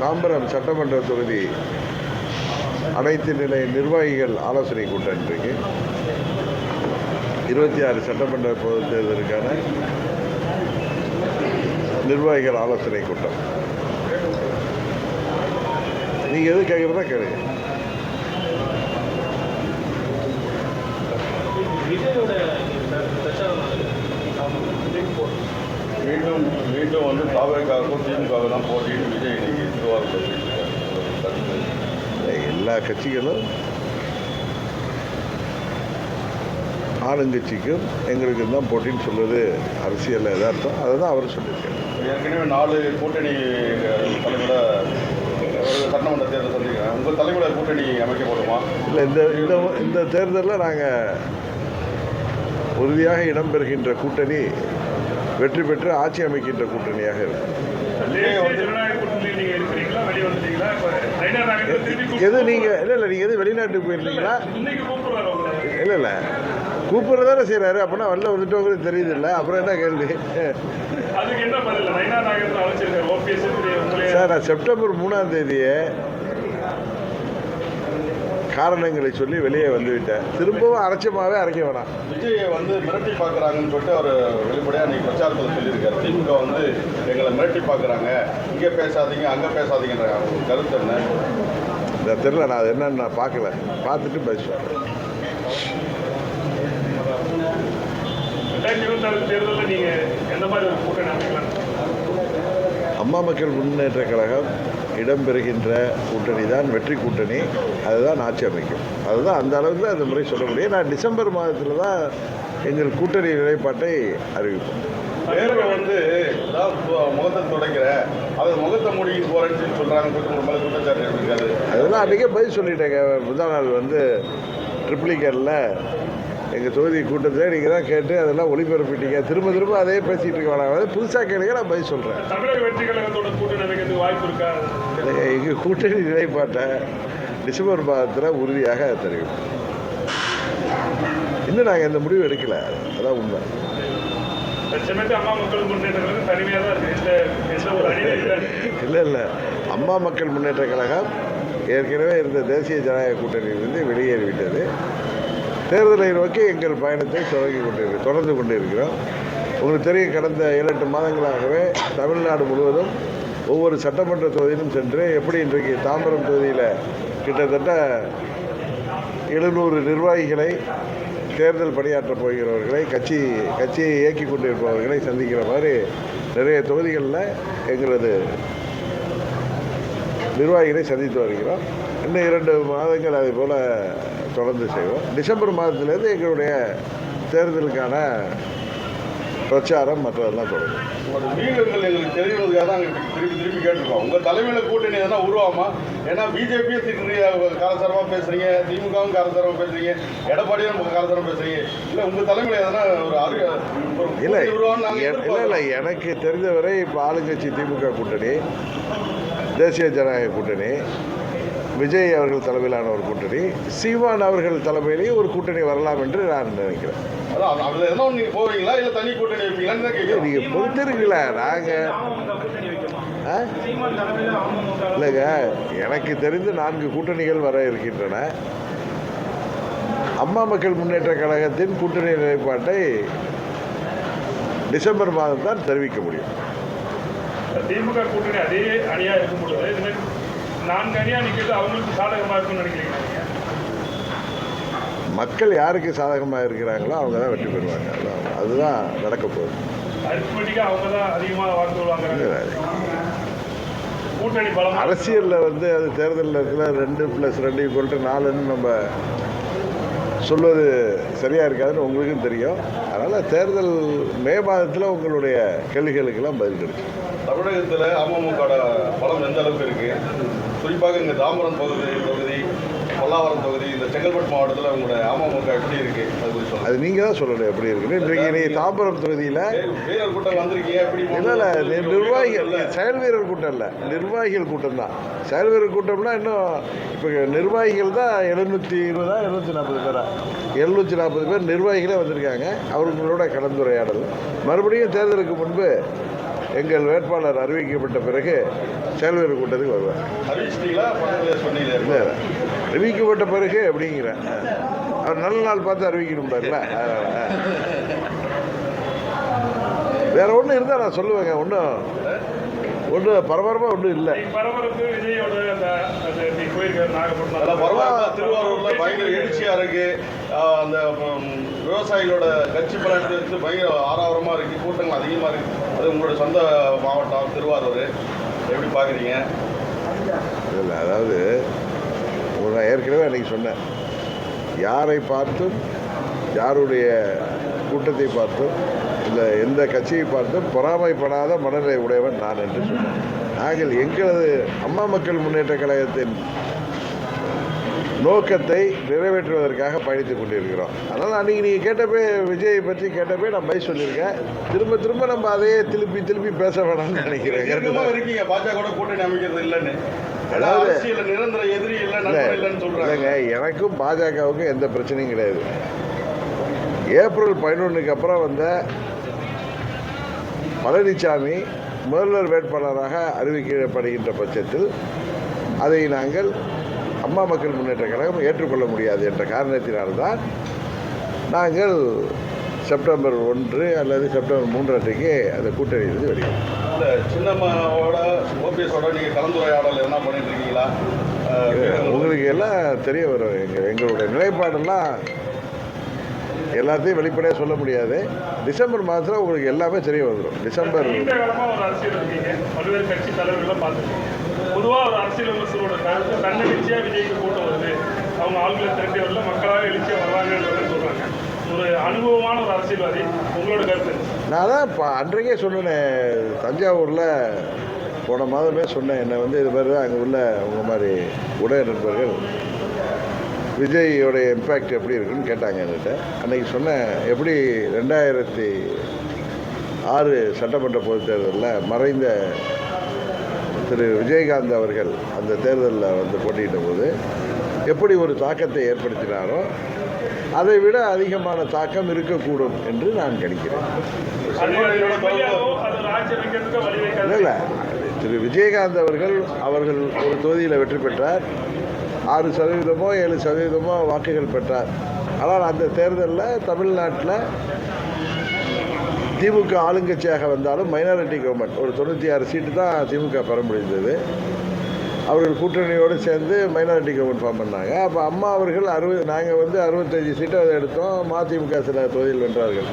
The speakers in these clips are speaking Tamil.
தாம்பரம் சட்டமன்ற தொகுதி அனைத்து நிலை நிர்வாகிகள் ஆலோசனை கூட்டம் இன்றைக்கு இருபத்தி ஆறு சட்டமன்ற பொது தேர்தலுக்கான நிர்வாகிகள் ஆலோசனை கூட்டம். நீங்கள் எது கேட்குறதா கேளுங்க. மீண்டும் வந்து தாவேக்காவுக்கும் திமுகவுக்கு தான் போட்டின்னு விஜய் இன்னைக்கு திருவாரூர். கருத்து. எல்லா கட்சிகளும் ஆளுங்கட்சிக்கும் எங்களுக்கு தான் போட்டின்னு சொல்வது அரசியல் எதார்த்தம் அதை தான் அவர் சொல்லியிருக்காரு ஏற்கனவே நாலு கூட்டணி ஒரு சட்டமன்ற தேர்தல் சந்திக்கிறேன் உங்கள் தலைமையில கூட்டணி அமைக்கப்படுமா இல்லை இந்த இந்த இந்த தேர்தலில் நாங்கள் உறுதியாக இடம்பெறுகின்ற கூட்டணி வெற்றி பெற்று ஆட்சி அமைக்கின்ற கூட்டணியாக இருக்கும். எது நீங்கள் இல்லை இல்லை நீங்கள் எது வெளிநாட்டுக்கு போயிருந்தீங்களா? இல்லை இல்லை. கூப்பிட்றதானே செய்கிறாரு அப்படின்னா வெளில வந்துட்டவங்களுக்கு தெரியுது இல்லை அப்புறம் என்ன கேள்வி? சார் நான் செப்டம்பர் மூணாம் தேதியே காரணங்களை சொல்லி வெளியே வந்துவிட்டேன். திரும்பவும் அரைச்சமாகவே அரைக்க வேணாம். விஜயை வந்து மிரட்டி பார்க்குறாங்கன்னு சொல்லிட்டு அவர் வெளிப்படையாக இன்னைக்கு பிரச்சாரத்தில் சொல்லியிருக்காரு. திமுக வந்து எங்களை மிரட்டி பார்க்குறாங்க. இங்கே பேசாதீங்க அங்கே பேசாதீங்கன்ற கருத்து என்ன? இந்த தெரியல நான் அது என்னன்னு நான் பார்க்கல. பார்த்துட்டு அமைக்கலாம் அம்மா மக்கள் முன்னேற்ற கழகம் இடம்பெறுகின்ற கூட்டணி தான் வெற்றி கூட்டணி. அதுதான் ஆட்சி அமைக்கும். அதுதான் அந்த அளவுக்கு அந்த முறை சொல்ல முடியும். நான் டிசம்பர் மாதத்தில் தான் எங்கள் கூட்டணி நிலைப்பாட்டை அறிவிப்போம். வேர்வை வந்து முகத்தை துடைக்கிற. அது முகத்தை மூடிக்கிட்டு போறேன்னு சொல்றாங்க குற்றச்சாட்டு அதெல்லாம் அன்றைக்கே பதில் சொல்லிட்டேங்க. முதல் நாள் வந்து ட்ரிப்ளிகரில் எங்கள் தொகுதி கூட்டத்தில் நீங்கள் தான் கேட்டு அதெல்லாம் ஒளிபரப்பிட்டீங்க. திரும்ப திரும்ப அதே பேசிகிட்டு இருக்க வேணாம். அதாவது புதுசாக கேளுங்க நான் பதில் சொல்கிறேன் தமிழக வெற்றி கழகத்தோட கூட்டணி வாய்ப்பு இருக்கா? எங்கள் கூட்டணி நிலைப்பாட்டை டிசம்பர் மாதத்தில் உறுதியாக தெரிவிப்போம் இன்னும் நாங்கள் இந்த முடிவு எடுக்கலை. அதான் உண்மை. இல்லை. இல்லை அம்மா மக்கள் முன்னேற்ற கழகம் ஏற்கனவே இருந்த தேசிய ஜனநாயக கூட்டணியிலிருந்து வெளியேறிவிட்டது. தேர்தலை நோக்கி எங்கள் பயணத்தை தொடங்கி கொண்டிருக்கிறோம் தொடர்ந்து கொண்டிருக்கிறோம். உங்களுக்கு தெரியும் கடந்த ஏழு எட்டு மாதங்களாகவே தமிழ்நாடு முழுவதும் ஒவ்வொரு சட்டமன்ற தொகுதியிலும் சென்று எப்படி இன்றைக்கு தாம்பரம் தொகுதியில் கிட்டத்தட்ட எழுநூறு நிர்வாகிகளை தேர்தல் பணியாற்றப் போகிறவர்களை கட்சி கட்சியை இயக்கி கொண்டிருப்பவர்களை சந்திக்கிற மாதிரி நிறைய தொகுதிகளில் எங்களது நிர்வாகிகளை சந்தித்து வருகிறோம். இன்னும் இரண்டு மாதங்கள் அதே போல் தொடர்ந்து செய்வோம். டிசம்பர் மாதத்திலேருந்து எங்களுடைய தேர்தலுக்கான பிரச்சாரம் மற்றதெல்லாம் தொடங்கும் உங்களோட வீரர்கள் எங்களுக்கு தெரியறதுக்காக தான் திருப்பி திருப்பி கேட்டிருக்கோம். உங்கள் தலைமையில் கூட்டணி எதனா உருவாமா ஏன்னா பிஜேபியும் திட்டுறீங்க காலசாரமாக பேசுறீங்க திமுகவும் காலசாரமாக பேசுறீங்க எடப்பாடியும் காலசாரமாக பேசுறீங்க. இல்லை உங்கள் தலைமையில் எதனா ஒரு அறி ஒரு இல்லை இல்லை இல்லை. எனக்கு தெரிந்தவரை இப்போ ஆளுங்கட்சி திமுக கூட்டணி தேசிய ஜனநாயக கூட்டணி விஜய் அவர்கள் தலைமையிலான ஒரு கூட்டணி சீமான் அவர்கள் தலைமையிலேயே ஒரு கூட்டணி வரலாம் என்று நான் நினைக்கிறேன். நீங்கள் போவீங்களா? இல்லை தனி கூட்டணி வைப்பீங்களான்னு தான் கேட்குறோம் நீங்கள் இல்லைங்க எனக்கு தெரிந்து நான்கு கூட்டணிகள் வர இருக்கின்றன. அம்மா மக்கள் முன்னேற்ற கழகத்தின் கூட்டணி நிலைப்பாட்டை டிசம்பர் மாதம் தான் தெரிவிக்க முடியும். திமுக கூட்டணி அதே அணியா இருக்கும் பொழுது நான்கு அணியா நிக்கிறது அவங்களுக்கு சாதகமா இருக்கும்னு நினைக்கிறீங்க? மக்கள் யாருக்கு சாதகமாக இருக்கிறாங்களோ அவங்க தான் வெற்றி பெறுவாங்க. அதுதான் நடக்க போகுது. அரித்மெட்டிக்கா அவங்க தான் அதிகமா வாக்கு வாங்குறாங்க. கூட்டணி பலமா? அரசியலில் வந்து அது தேர்தல் நேரத்தில் ரெண்டு ப்ளஸ் ரெண்டு ஈக்குவல் நாலுன்னு நம்ம சொல்வது சரியாக இருக்காதுன்னு உங்களுக்கும் தெரியும். அதனால் தேர்தல் மே மாதத்தில் உங்களுடைய கேள்விகளுக்கெல்லாம் பதில் கிடைக்கும். தமிழகத்தில் அமமுக பலம் எந்த அளவுக்கு இருக்கு? குறிப்பாக இங்கே தாம்பரம் பகுதி தொகுதி பல்லாவரம் தொகுதி இந்த செங்கல்பட்டு மாவட்டத்தில் உங்களோட அமமுக எப்படி இருக்கு? அது குறித்து அது நீங்கள் தான் சொல்லணும் எப்படி இருக்குன்னு. இன்றைக்கு நீ தாம்பரம் தொகுதியில் வீரர் வீரர் கூட்டம் வந்திருக்கீங்க எப்படி இல்லை இல்லை நிர்வாகிகள் செயல் வீரர் கூட்டம் இல்லை நிர்வாகிகள் கூட்டம் தான். செயல் வீரர் கூட்டம்னா இன்னும் இப்போ நிர்வாகிகள் தான் எழுநூற்றி இருபதா எழுநூற்றி நாற்பது பேரா? எழுநூற்றி நாற்பது பேர் நிர்வாகிகளே வந்திருக்காங்க. அவர்களோட கலந்துரையாடல். மறுபடியும் தேர்தலுக்கு முன்பு எங்கள் வேட்பாளர் அறிவிக்கப்பட்ட பிறகு செயல்வீரர் கூட்டத்துக்கு வருவேன் அறிவிக்கப்பட்ட பிறகு அப்படிங்கிறேன் அவர் நல்ல நாள் பார்த்து அறிவிக்கணும்ல வேற ஒன்றும் இருந்தால் நான் சொல்லுவேங்க. ஒன்றும் ஒன்றும் பரபரப்பாக ஒன்றும் இல்லை. பரபரப்பு விஜயோட அந்த நாகப்பட்டினம் பரவாயில்ல. திருவாரூர்ல பயங்கர எழுச்சியா இருக்கு. ஆஹ் அந்த விவசாயிகளோட கட்சி பலத்தை எடுத்து பயங்கர ஆரவாரமா இருக்கு. கூட்டங்கள் அதிகமா இருக்கு. அது உங்களோட சொந்த மாவட்டம் திருவாரூர். எப்படி பாக்குறீங்க? இல்லை அதாவது நான் ஏற்கனவே அன்றைக்கி சொன்னேன். யாரை பார்த்தும் யாருடைய கூட்டத்தை பார்த்தும் இல்லை எந்த கட்சியை பார்த்தும் பொறாமைப்படாத மனநிலை உடையவன் நான் என்று சொன்னேன் நாங்கள் எங்களது அம்மா மக்கள் முன்னேற்ற கழகத்தின் நோக்கத்தை நிறைவேற்றுவதற்காக பயணித்துக் கொண்டிருக்கிறோம். அதனால் அன்றைக்கி நீங்கள் கேட்டப்பே விஜயை பற்றி கேட்டப்பே நான் பை சொல்லியிருக்கேன். திரும்ப திரும்ப நம்ம அதையே திருப்பி திருப்பி பேச வேணாம்னு நினைக்கிறேன். இருக்கீங்க. பாஜக கூட்டணி அமைக்கிறது இல்லைன்னு. அதாவது- நிரந்தர எதிரி இல்லைங்க எனக்கும் பாஜகவுக்கும் எந்த பிரச்சனையும் கிடையாது. ஏப்ரல் பதினொன்றுக்கு அப்புறம் வந்த பழனிசாமி முதல்வர் வேட்பாளராக அறிவிக்கப்படுகின்ற பட்சத்தில் அதை நாங்கள் அம்மா மக்கள் முன்னேற்ற கழகம் ஏற்றுக்கொள்ள முடியாது என்ற காரணத்தினால்தான் நாங்கள் செப்டம்பர் ஒன்று அல்லது செப்டம்பர் மூன்று அன்றைக்கு அந்த கூட்டணியிலிருந்து வெளியே இல்ல சின்னம்மாவோட ஓபிஎஸோட நீங்க கலந்துரையாடல் என்ன பண்ணிட்டு இருக்கீங்களா? உங்களுக்கு எல்லாம் தெரிய வரும். எங்கள் எங்களுடைய நிலைப்பாடெல்லாம் எல்லாத்தையும் வெளிப்படையாக சொல்ல முடியாது. டிசம்பர் மாதத்தில் உங்களுக்கு எல்லாமே தெரிய வந்துடும் டிசம்பர் காலமா ஒரு அரசியல் இருக்கீங்க. பல்வேறு கட்சி தலைவர்கள்லாம் பார்த்துருக்கீங்க. பொதுவா ஒரு அரசியல் விமர்சனோட கருத்து தன்னெழுச்சியா விஜய்க்கு கூட்டம் வருது. அவங்க ஆளுங்களை திரட்டி வரல மக்களாக எழுச்சியா வருவாங்கன்றத சொல்றாங்க. ஒரு அனுபவமான ஒரு அரசியல்வாதி உங்களோட கருத்து என்ன? நான் தான் இப்போ அன்றைக்கே சொன்னேன் தஞ்சாவூரில் போன மாதமே சொன்னேன் என்னை வந்து இது மாதிரி தான் அங்கே உள்ள உங்க மாதிரி உடைய நண்பர்கள் விஜயோடைய இம்பேக்ட் எப்படி இருக்குன்னு கேட்டாங்க என்கிட்ட. அன்றைக்கி சொன்னேன் எப்படி ரெண்டாயிரத்தி ஆறு சட்டமன்ற பொதுத் தேர்தலில் மறைந்த திரு விஜயகாந்த் அவர்கள் அந்த தேர்தலில் வந்து போட்டியிட்ட போது எப்படி ஒரு தாக்கத்தை ஏற்படுத்தினாரோ அதை விட அதிகமான தாக்கம் இருக்கக்கூடும் என்று நான் கணிக்கிறேன். இல்லை. திரு விஜயகாந்த் அவர்கள் அவர்கள் ஒரு தொகுதியில் வெற்றி பெற்றார். ஆறு சதவீதமோ ஏழு சதவீதமோ வாக்குகள் பெற்றார். ஆனால் அந்த தேர்தலில் தமிழ்நாட்டில் திமுக ஆளுங்கட்சியாக வந்தாலும் மைனாரிட்டி கவர்மெண்ட் ஒரு தொண்ணூற்றி ஆறு சீட்டு தான் திமுக பெற முடிந்தது. அவர்கள் கூட்டணியோடு சேர்ந்து மைனாரிட்டி கவர்மெண்ட் ஃபார்ம் பண்ணாங்க. அப்போ அம்மா அவர்கள் அறுபது நாங்கள் வந்து அறுபத்தஞ்சு சீட்டை அதை எடுத்தோம் மதிமுக சில தொகுதியில் வென்றார்கள்.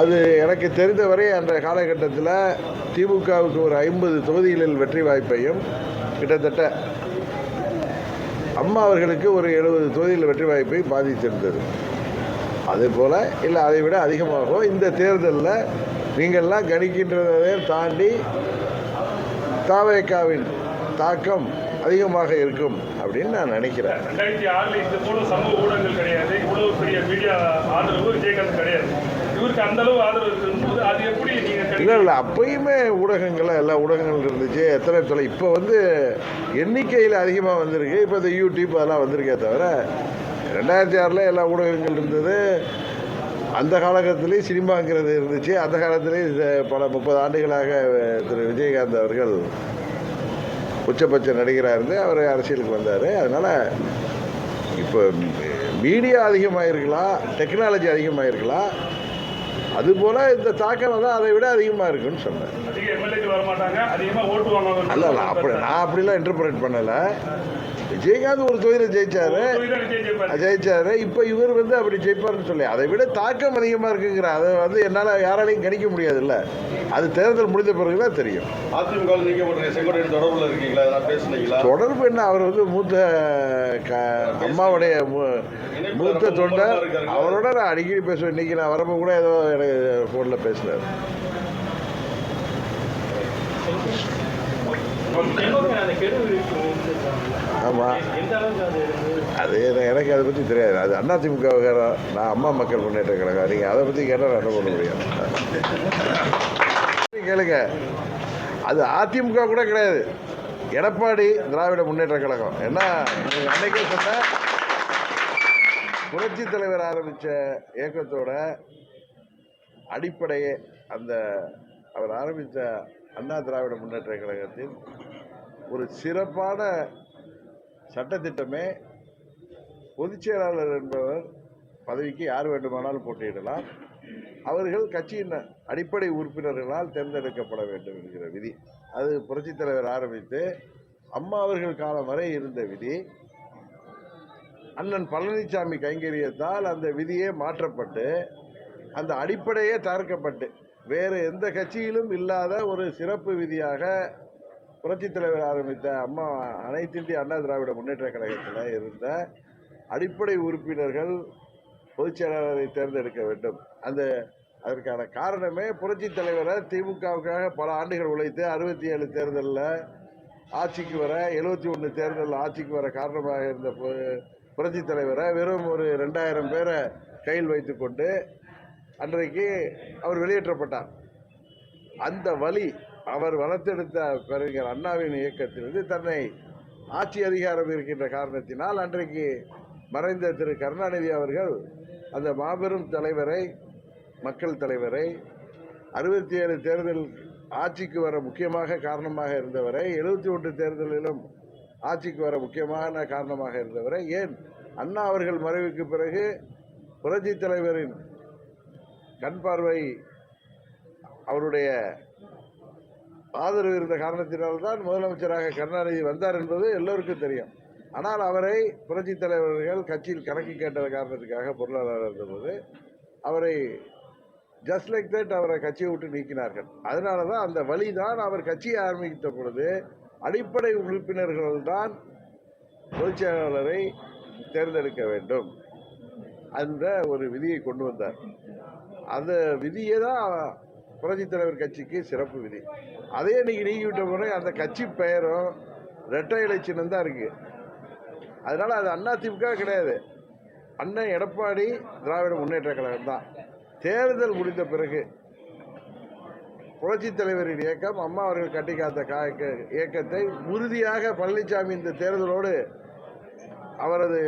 அது எனக்கு தெரிந்தவரை அன்றைய காலகட்டத்தில் திமுகவுக்கு ஒரு ஐம்பது தொகுதிகளில் வெற்றி வாய்ப்பையும் கிட்டத்தட்ட அம்மா அவர்களுக்கு ஒரு எழுபது தொகுதியில் வெற்றி வாய்ப்பை பாதித்திருந்தது. அதே போல் இல்லை அதை விட அதிகமாகவும் இந்த தேர்தலில் நீங்கள்லாம் கணிக்கின்றதை தாண்டி தாவேக்காவின் தாக்கம் அதிகமாக இருக்கும் அப்படின்னு நான் நினைக்கிறேன். ரெண்டாயிரத்தி இந்த போல சமூக ஊடகங்கள் கிடையாது. இவ்வளவு பெரிய மீடியா ஆதரவு விஜயகாந்த் கிடையாது. இவருக்கு அந்த அளவு ஆதரவு இல்லை இல்லை அப்பயுமே ஊடகங்கள் எல்லா ஊடகங்கள் இருந்துச்சு. எத்தனை தொலை இப்போ வந்து எண்ணிக்கையில் அதிகமாக வந்திருக்கு. இப்போ இந்த யூடியூப் அதெல்லாம் வந்திருக்கே தவிர ரெண்டாயிரத்தி ஆறில் எல்லா ஊடகங்கள் இருந்தது. அந்த காலகட்டத்திலேயே சினிமாங்கிறது இருந்துச்சு. அந்த காலத்திலேயே பல முப்பது ஆண்டுகளாக திரு விஜயகாந்த் அவர்கள் உச்சபட்ச நடிகராக இருந்து அவர் அரசியலுக்கு வந்தார். அதனால் இப்போ மீடியா அதிகமாக இருக்கலாம் டெக்னாலஜி அதிகமாக இருக்கலாம் அதுபோல் இந்த தாக்கம் தான் அதை விட அதிகமாக இருக்குன்னு சொன்னேன். அல்ல அப்படி நான் அப்படிலாம் இன்டர்பிரேட் பண்ணலை. விஜயகாந்த் ஒரு தொகுதியில் ஜெயிச்சாரு. ஜெயிச்சாரு. இப்போ இவர் வந்து அப்படி ஜெயிப்பாருன்னு சொல்லி அதை விட தாக்கம் அதிகமாக இருக்குங்கிற அதை வந்து என்னால் யாராலையும் கணிக்க முடியாதுல்ல. அது தேர்தல் முடிந்த பிறகு தான் தெரியும். அதிமுக செங்கோட்டையன் தொடர்புல இருக்கீங்களா? பேசுனீங்களா? தொடர்பு என்ன? அவர் வந்து மூத்த க அம்மாவுடைய மூ- மூத்த தொண்டர். அவரோட நான் அடிக்கடி பேசுவேன். இன்னைக்கு நான் வரப்போ கூட ஏதோ எனக்கு ஃபோனில் பேசினார். ஆமாம் அது எனக்கு- எனக்கு அதை பற்றி தெரியாது. அது அண்ணா திமுக நான் அம்மா மக்கள் முன்னேற்ற கழகம். நீங்கள் அதை பற்றி கேட்டால் நான் என்ன பண்ண முடியாது கேளுங்க. அது அதிமுக கூட கிடையாது. எடப்பாடி திராவிட முன்னேற்ற கழகம். ஏன்னா உங்களுக்கு அன்னைக்கே சொன்ன புரட்சி தலைவர் ஆரம்பித்த இயக்கத்தோட அடிப்படையே அந்த அவர் ஆரம்பித்த அண்ணா திராவிட முன்னேற்ற கழகத்தின் ஒரு சிறப்பான சட்டத்திட்டமே பொதுச் செயலாளர் என்பவர் பதவிக்கு யார் வேண்டுமானாலும் போட்டியிடலாம். அவர்கள் கட்சியின் அடிப்படை உறுப்பினர்களால் தேர்ந்தெடுக்கப்பட வேண்டும் என்கிற விதி. அது புரட்சித் தலைவர் ஆரம்பித்து அம்மா அவர்கள் காலம் வரை இருந்த விதி. அண்ணன் பழனிசாமி கைங்கரியத்தால் அந்த விதியே மாற்றப்பட்டு அந்த அடிப்படையே தகர்க்கப்பட்டு வேறு எந்த கட்சியிலும் இல்லாத ஒரு சிறப்பு விதியாக புரட்சித் தலைவர் ஆரம்பித்த அம்மா அனைத்து இந்திய அண்ணா திராவிட முன்னேற்ற கழகத்தில் இருந்த அடிப்படை உறுப்பினர்கள் பொதுச் செயலாளரை தேர்ந்தெடுக்க வேண்டும். அந்த அதற்கான காரணமே புரட்சித் தலைவரை திமுகவுக்காக பல ஆண்டுகள் உழைத்து அறுபத்தி ஏழு தேர்தலில் ஆட்சிக்கு வர எழுபத்தி ஒன்று தேர்தலில் ஆட்சிக்கு வர காரணமாக இருந்த புரட்சித் தலைவரை வெறும் ஒரு ரெண்டாயிரம் பேரை கையில் வைத்துக்கொண்டு அன்றைக்கு அவர் வெளியேற்றப்பட்டார். அந்த வழி அவர் வளர்த்தெடுத்த பிறகு அண்ணாவின் இயக்கத்திலிருந்து தன்னை ஆட்சி அதிகாரம் இருக்கின்ற காரணத்தினால் அன்றைக்கு மறைந்த திரு கருணாநிதி அவர்கள் அந்த மாபெரும் தலைவரை மக்கள் தலைவரை அறுபத்தி ஏழு தேர்தல் ஆட்சிக்கு வர முக்கியமாக காரணமாக இருந்தவரை எழுபத்தி ஒன்று தேர்தலிலும் ஆட்சிக்கு வர முக்கியமான காரணமாக இருந்தவரை ஏன் அண்ணா அவர்கள் மறைவுக்கு பிறகு புரட்சி தலைவரின் கண் பார்வை அவருடைய ஆதரவு இருந்த காரணத்தினால்தான் முதலமைச்சராக கருணாநிதி வந்தார் என்பது எல்லோருக்கும் தெரியும். ஆனால் அவரை புரட்சி தலைவர்கள் கட்சியில் கணக்கு கேட்ட காரணத்துக்காக பொருளாளர் இருந்தபோது அவரை ஜஸ்ட் லைக் தட் அவரை கட்சியை விட்டு நீக்கினார்கள். அதனால தான் அந்த வழி தான் அவர் கட்சியை ஆரம்பித்த பொழுது அடிப்படை உறுப்பினர்கள் தான் பொதுச்செயலாளரை தேர்ந்தெடுக்க வேண்டும் அந்த ஒரு விதியை கொண்டு வந்தார். அந்த விதியை தான் புரட்சி தலைவர் கட்சிக்கு சிறப்பு விதி. அதே இன்னைக்கு நீக்கிவிட்ட பிறகு அந்த கட்சி பெயரும் ரெட்டை இலை சின்னம் தான் இருக்கு. அதனால அது அண்ணா திமுக கிடையாது. அண்ணன் எடப்பாடி திராவிட முன்னேற்ற கழகம் தான். தேர்தல் முடிந்த பிறகு புரட்சி தலைவரின் இயக்கம் அம்மா அவர்கள் கட்டி காத்த கா- இயக்கத்தை உறுதியாக பழனிசாமி இந்த தேர்தலோடு அவரது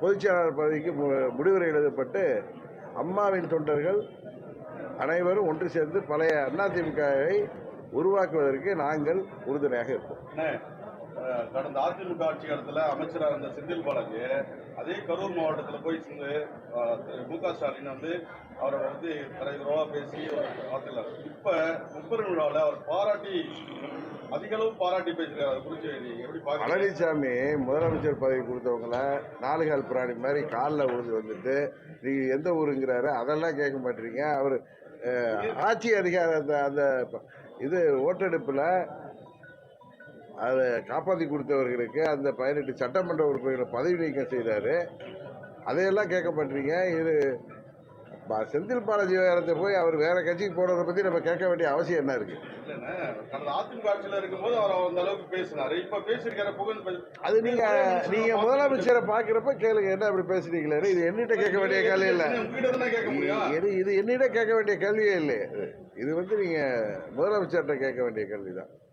பொதுச்செயலாளர் பதவிக்கு மு- முடிவுரை எழுதப்பட்டு அம்மாவின் தொண்டர்கள் அனைவரும் ஒன்று சேர்ந்து பழைய அதிமுகவை உருவாக்குவதற்கு நாங்கள் உறுதுணையாக இருப்போம். கடந்த அதிமுக ஆட்சி காலத்தில் அமைச்சராக இருந்த செந்தில் பாலாஜி அதே கரூர் மாவட்டத்தில் போய் சேர்ந்து திரு மு க ஸ்டாலின் வந்து அவரை வந்து தலைவரவா பேசி ஒரு ஆத்தினார் இப்ப முப்பெரும் விழாவில் அவர் பாராட்டி பழனிசாமி முதலமைச்சர் பதவி கொடுத்தவங்கள நாலுகால் பிராணி மாதிரி காலில் விழுந்து வந்துட்டு நீங்கள் எந்த ஊருங்கிறாரு? அதெல்லாம் கேட்க மாட்டீங்க. அவர் ஆட்சி அதிகாரத்தை அந்த அந்த இது ஓட்டெடுப்பில் அதை காப்பாற்றி கொடுத்தவர்களுக்கு அந்த பதினெட்டு சட்டமன்ற உறுப்பினர்களை பதவி நீக்கம் செய்தார். அதையெல்லாம் கேட்க மாட்டீங்க. இது செந்தில் பாலாஜி விவகாரத்தை போய் அவர் வேற கட்சிக்கு போனதை பற்றி நம்ம கேட்க வேண்டிய அவசியம் என்ன இருக்குது இல்லைண்ணே கடந்த அதிமுக ஆட்சியில் இருக்கும்போது அவர் அந்த அளவுக்கு பேசினாரு. இப்ப பேசியிருக்கிற புகழ் பே- அது நீங்க நீங்க முதலமைச்சரை பாக்குறப்ப கேளுங்க என்ன அப்படி பேசுறீங்களே இது என்னிட்ட கேட்க வேண்டிய கேள்வி இல்ல. தானே இது இது என்னிட கேட்க வேண்டிய கேள்வியே இல்லை இது வந்து நீங்க முதலமைச்சர்கிட்ட கேட்க வேண்டிய கேள்விதான். ஓகே